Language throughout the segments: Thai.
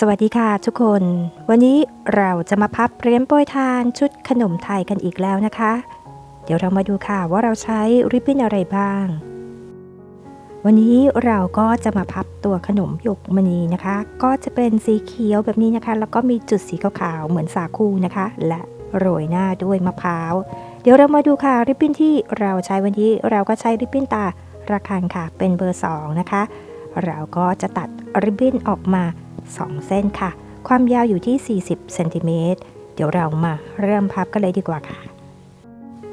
สวัสดีค่ะทุกคน วันนี้เราจะมาพับเรียญโปรยทานชุดขนมไทยกันอีกแล้วนะคะ เดี๋ยวเรามาดูค่ะว่าเราใช้ริบบิ้นอะไรบ้าง วันนี้เราก็จะมาพับตัวขนมหยกมณีนะคะ ก็จะเป็นสีเขียวแบบนี้นะคะ แล้วก็มีจุดสีขาวๆเหมือนสาคูนะคะ และโรยหน้าด้วยมะพร้าว เดี๋ยวเรามาดูค่ะริบบิ้นที่เราใช้วันนี้เราก็ใช้ริบบิ้นตาระคังค่ะเป็นเบอร์ 2 นะคะ เราก็จะตัดริบบิ้นออกมา 2 เส้นค่ะ ความยาวอยู่ที่ 40เซนติเมตรเดี๋ยวเรามาเริ่มพับกันเลยดีกว่าค่ะ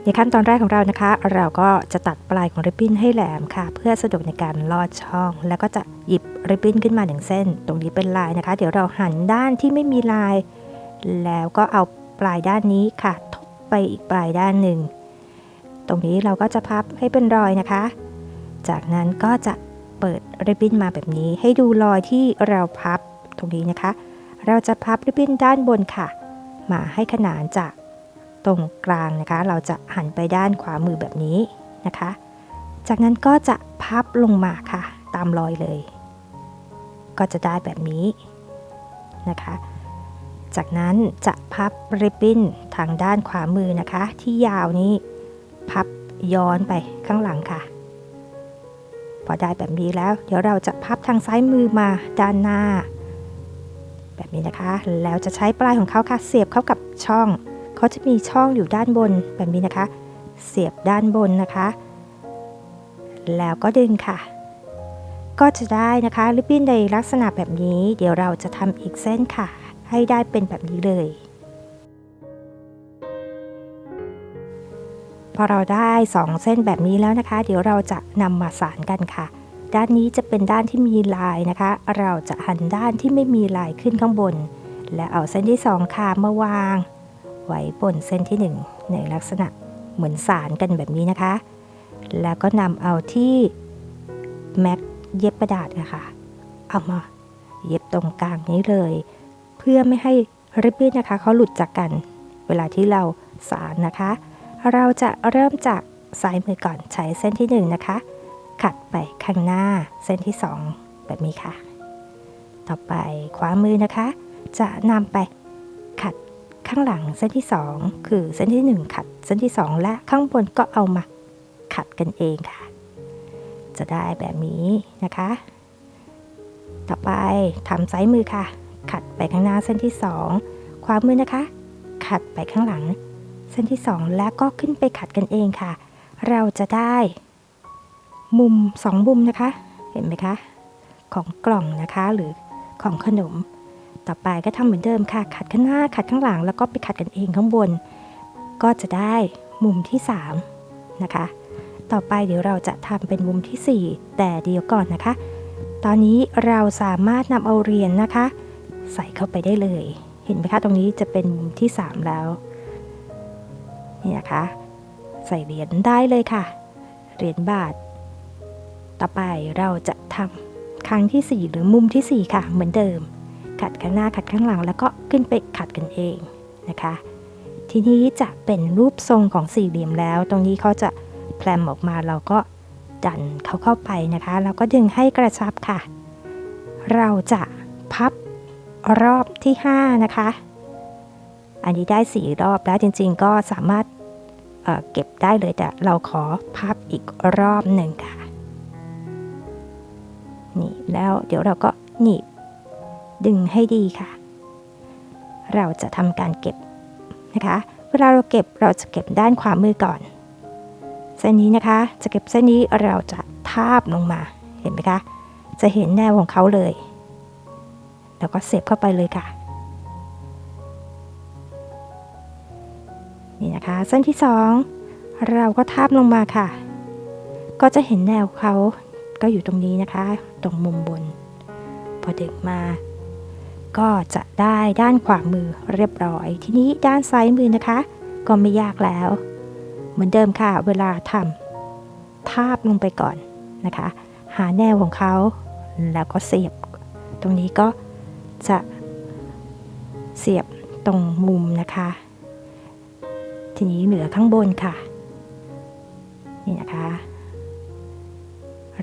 ในขั้นตอนแรกของเรานะคะ เราก็จะตัดปลายของริบบิ้นให้แหลมค่ะ เพื่อสะดวกในการลอดช่อง แล้วก็จะหยิบริบบิ้นขึ้นมาหนึ่งเส้น ตรงนี้เป็นลายนะคะ เดี๋ยวเราหันด้านที่ไม่มีลาย แล้วก็เอาปลายด้านนี้ค่ะทบไปอีกปลายด้านหนึ่งตรงนี้เราก็จะพับให้เป็นรอยนะคะ จากนั้นก็จะเปิดริบบิ้นมาแบบนี้ ให้ดูรอยที่เราพับ รงนี้นะคะ เราจะพับริบบิ้นด้านบนค่ะ มาให้ขนานจากตรงกลางนะคะ เราจะหันไปด้านขวามือแบบนี้นะคะ จากนั้นก็จะพับลงมาค่ะ ตามรอยเลย ก็จะได้แบบนี้นะคะ จากนั้นจะพับริบบิ้นทางด้านขวามือนะคะ ที่ยาวนี้พับย้อนไปข้างหลังค่ะ พอได้แบบนี้แล้ว เดี๋ยวเราจะพับทางซ้ายมือมาด้านหน้า แบบนี้นะคะ แล้วจะใช้ปลายของเขาค่ะ เสียบเข้ากับช่อง เขาจะมีช่องอยู่ด้านบนแบบนี้นะคะ เสียบด้านบนนะคะ แล้วก็ดึงค่ะ ก็จะได้นะคะริบบิ้นในลักษณะแบบนี้ เดี๋ยวเราจะทำอีกเส้นค่ะ ให้ได้เป็นแบบนี้เลย พอเราได้ 2 เส้นแบบนี้แล้วนะคะ เดี๋ยวเราจะนำมาสานกันค่ะ ด้านนี้จะเป็นด้านที่มีลายนะคะ เราจะหันด้านที่ไม่มีลายขึ้นข้างบน และเอาเส้นที่ 2 ค่ะมาวาง ไว้บนเส้นที่ 1 ในลักษณะเหมือนสานกันแบบนี้นะคะ แล้วก็นำเอาที่แม็กเย็บกระดาษนะคะเอามาเย็บตรงกลางนี้เลย เพื่อไม่ให้ริบบิ้นนะคะเขาหลุดจากกัน เวลาที่เราสานนะคะ เราจะเริ่มจากซ้ายมือก่อนใช้เส้นที่1นงนะคะ ขัดไปข้างหน้าเส้นที่ 2 แบบนี้ค่ะ ต่อไปขวามือนะคะ จะนำไปขัดข้างหลังเส้นที่ 2 คือเส้นที่ 1 ขัดเส้นที่ 2 และข้างบนก็เอามาขัดกันเองค่ะ จะได้แบบนี้นะคะ ต่อไปทำซ้ายมือค่ะ ขัดไปข้างหน้าเส้นที่ 2 ขวามือนะคะ ขัดไปข้างหลัง เส้นที่ 2 แล้วก็ขึ้นไปขัดกันเองค่ะ เราจะได้ มุม2มุมนะคะ เห็นไหมคะ ของกล่องนะคะหรือของขนม ต่อไปก็ทำเหมือนเดิมค่ะ ขัดข้างหน้าขัดข้างหลัง แล้วก็ไปขัดกันเองข้างบน ก็จะได้มุมที่ 3 นะคะ ต่อไปเดี๋ยวเราจะทำเป็นมุมที่ 4 แต่เดี๋ยวก่อนนะคะ ตอนนี้เราสามารถนำเอาเหรียญนนะคะ ใส่เข้าไปได้เลย เห็นไหมคะ ตรงนี้จะเป็นมุมที่ 3 แล้วนี่นะคะ ใส่เหรียญได้เลยค่ะ เหรียญบาท ต่อไปเราจะทำครั้งที่ 4 หรือมุมที่ 4 ค่ะ เหมือนเดิม ขัดข้างหน้าขัดข้างหลัง แล้วก็ขึ้นไปขัดกันเองนะคะ ทีนี้จะเป็นรูปทรงของสี่เหลี่ยมแล้ว ตรงนี้เขาจะแพลมออกมาเราก็ดันเขาเข้าไปนะคะ แล้วก็ดึงให้กระชับค่ะ เราจะพับรอบที่ 5 นะคะ อันนี้ได้สี่รอบแล้วจริงๆ ก็สามารถเเก็บได้เลยแต่เราขอพับอีกรอบหนึ่งค่ะ นี่แล้วเดี๋ยวเราก็หนีบดึงให้ดีค่ะ เราจะทำการเก็บนะคะ เวลาเราเก็บเราจะเก็บด้านขวามือก่อน เส้นนี้นะคะ จะเก็บเส้นนี้เราจะทาบลงมา เห็นไหมคะ จะเห็นแนวของเขาเลย แล้วก็เสียบเข้าไปเลยค่ะ นี่นะคะ เส้นที่สองเราก็ทาบลงมาค่ะ ก็จะเห็นแนวเขา ก็อยู่ตรงนี้นะคะ ตรงมุมบน พอดึงมา ก็จะได้ด้านขวามือเรียบร้อย ทีนี้ด้านซ้ายมือนะคะ ก็ไม่ยากแล้ว เหมือนเดิมค่ะ เวลาทำทาบลงไปก่อนนะคะ หาแนวของเขาแล้วก็เสียบ ตรงนี้ก็จะเสียบตรงมุมนะคะ ทีนี้เหนือข้างบนค่ะ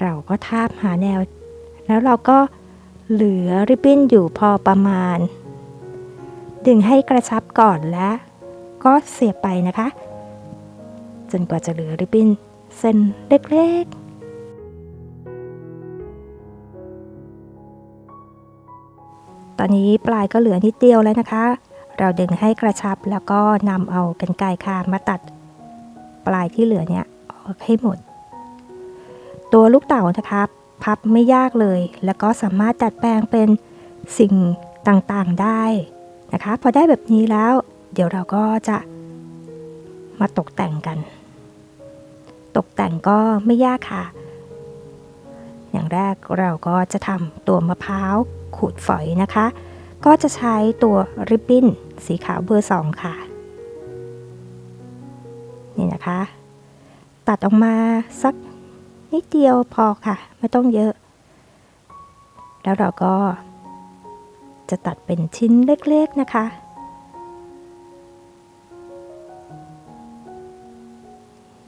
เราก็ทาบหาแนว แล้วเราก็เหลือริบบิ้นอยู่พอประมาณ ดึงให้กระชับก่อนและก็เสียบไปนะคะ จนกว่าจะเหลือริบบิ้นเส้นเล็กๆ ตอนนี้ปลายก็เหลือนิดเดียวแล้วนะคะ เราดึงให้กระชับแล้วก็นำเอากันไกรค่ะมาตัด ปลายที่เหลือเนี่ยออกให้หมด ตัวลูกเต่านะคะพับไม่ยากเลย แล้วก็สามารถดัดแปลงเป็นสิ่งต่างๆได้นะคะ พอได้แบบนี้แล้ว เดี๋ยวเราก็จะมาตกแต่งกัน ตกแต่งก็ไม่ยากค่ะ อย่างแรกเราก็จะทำตัวมะพร้าวขูดฝอยนะคะ ก็จะใช้ตัวริบบิ้นสีขาวเบอร์สองค่ะ นี่นะคะ ตัดออกมาสัก นิดเดียวพอค่ะ ไม่ต้องเยอะ แล้วเราก็ จะตัดเป็นชิ้นเล็กๆนะคะ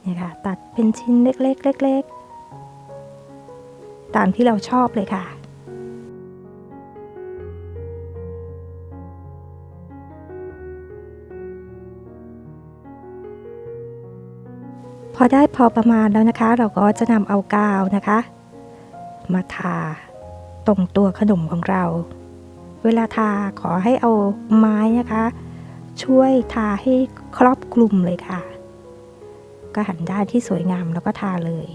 นี่ค่ะ ตัดเป็นชิ้นเล็กๆเล็กๆตามที่เราชอบเลยค่ะ พอได้พอประมาณแล้วนะคะ เราก็จะนำเอากาวนะคะ มาทาตรงตัวขนมของเรา เวลาทาขอให้เอาไม้นะคะ ช่วยทาให้ครอบคลุมเลยค่ะ ก็หันด้านที่สวยงามแล้วก็ทาเลย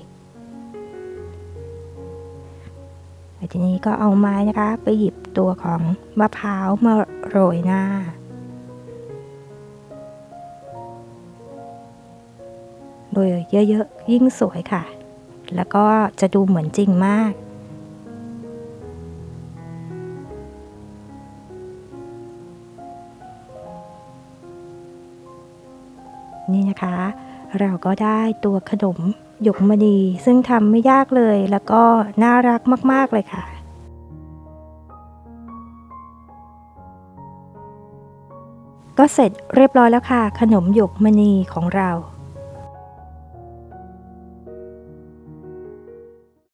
ทีนี้ก็เอาไม้นะคะ ไปหยิบตัวของมะพร้าวมาโรยหน้า โดยเยอะๆ ยิ่งสวยค่ะ แล้วก็จะดูเหมือนจริงมากนี่นะคะ เราก็ได้ตัวขนมหยกมณีซึ่งทำไม่ยากเลยแล้วก็น่ารักมาก ๆ เลยค่ะ ก็เสร็จเรียบร้อยแล้วค่ะ ขนมหยกมณีของเรา